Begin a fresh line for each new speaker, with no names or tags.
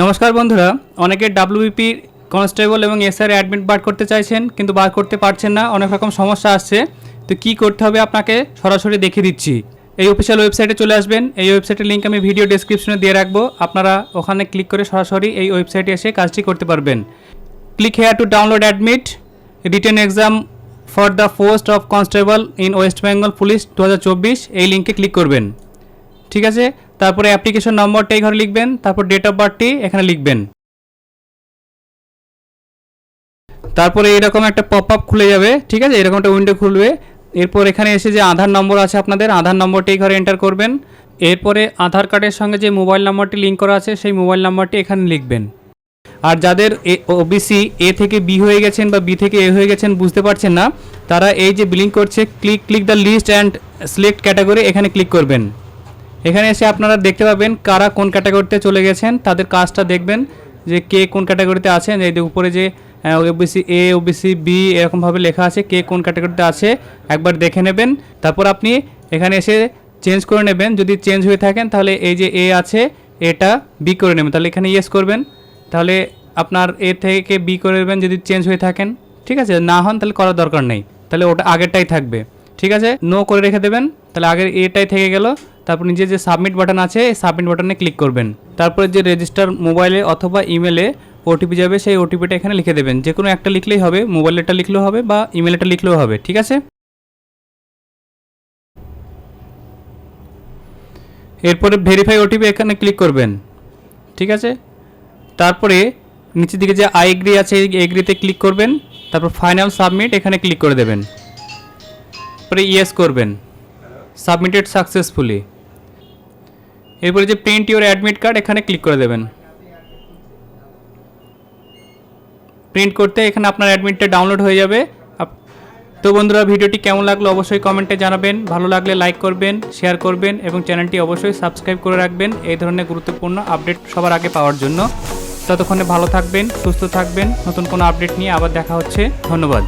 নমস্কার বন্ধুরা, অনেকে ডাব্লিউবিপি কনস্টেবল এবং এসআর অ্যাডমিট বার করতে চাইছেন, কিন্তু বার করতে পারছেন না, অনেক রকম সমস্যা আসছে। তো কি করতে হবে আপনাকে সরাসরি দেখিয়ে দিচ্ছি। এই অফিসিয়াল ওয়েবসাইটে চলে আসবেন, এই ওয়েবসাইটের লিঙ্ক আমি ভিডিও ডেসক্রিপশনে দিয়ে রাখব। আপনারা ওখানে ক্লিক করে সরাসরি এই ওয়েবসাইটে এসে কাজটি করতে পারবেন। Click here to download admit written exam for the post of constable in West Bengal police দু হাজার চব্বিশ এই লিঙ্কে ক্লিক করবেন। ঠিক আছে? তারপরে অ্যাপ্লিকেশন নম্বরটা এই ঘরে লিখবেন, তারপর ডেট অফ বার্থটি এখানে লিখবেন। তারপরে এরকম একটা পপ আপ খুলে যাবে, ঠিক আছে? এরকম একটা উইন্ডো খুলবে। এরপর এখানে এসে যে আধার নম্বর আছে আপনাদের, আধার নম্বরটি ঘরে এন্টার করবেন। এরপরে আধার কার্ডের সঙ্গে যে মোবাইল নাম্বারটি লিঙ্ক করা আছে, সেই মোবাইল নাম্বারটি এখানে লিখবেন। আর যাদের ওবিসি এ থেকে বি হয়ে গেছেন বা বি থেকে এ হয়ে গেছেন বুঝতে পারছেন না, তারা এই যে বিলিং করছে click click the list and select category এখানে ক্লিক করবেন। এখানে এসে আপনারা দেখতে পাবেন কারা কোন ক্যাটাগরিতে চলে গেছেন, তাদের কাজটা দেখবেন যে কে কোন ক্যাটাগরিতে আছেন, এই উপরে যে ওবিসি এ ওবিসি বি এরকমভাবে লেখা আছে কে কোন ক্যাটাগরিতে আছে, একবার দেখে নেবেন। তারপর আপনি এখানে এসে চেঞ্জ করে নেবেন, যদি চেঞ্জ হয়ে থাকেন তাহলে এই যে এ আছে, এটা বি করে নেবেন। তাহলে এখানে ইয়েস করবেন। তাহলে আপনার এ থেকে বি করে নেবেন যদি চেঞ্জ হয়ে থাকেন। ঠিক আছে? না হন তাহলে করার দরকার নেই। তাহলে ওটা আগেরটাই থাকবে। ঠিক আছে? নো করে রেখে দেবেন। তাহলে আগের এটাই থেকে গেল। তারপর নিচে যে সাবমিট বাটন আছে, এই সাবমিট বাটনে ক্লিক করবেন। তারপরে যে রেজিস্টার মোবাইলে অথবা ইমেলে ওটিপি যাবে, সেই ওটিপিটা এখানে লিখে দেবেন। যে কোনো একটা লিখলেই হবে মোবাইলেরটা লিখলেও হবে বা ইমেলেরটা লিখলেও হবে, ঠিক আছে? এরপরে ভেরিফাই ওটিপি এখানে ক্লিক করবেন, ঠিক আছে? তারপরে নিচের দিকে যে আই এগ্রি আছে, এই এগ্রিতে ক্লিক করবেন, তারপর ফাইনাল সাবমিট এখানে ক্লিক করে দেবেন। তারপরে ইয়েস করবেন। সাবমিটেড সাকসেসফুলি এরপরে যে প্রিন্ট ইউর অ্যাডমিট কার্ড এখানে ক্লিক করে দেবেন। প্রিন্ট করতে এখানে আপনার অ্যাডমিটটা ডাউনলোড হয়ে যাবে। তো বন্ধুরা, ভিডিওটি কেমন লাগল অবশ্যই কমেন্টে জানাবেন। ভালো লাগলে লাইক করবেন শেয়ার করবেন এবং চ্যানেলটি অবশ্যই সাবস্ক্রাইব করে রাখবেন। এই ধরনের গুরুত্বপূর্ণ আপডেট সবার আগে পাওয়ার জন্য। ততক্ষণে ভালো থাকবেন, সুস্থ থাকবেন। নতুন কোনো আপডেট নিয়ে আবার দেখা হচ্ছে। ধন্যবাদ।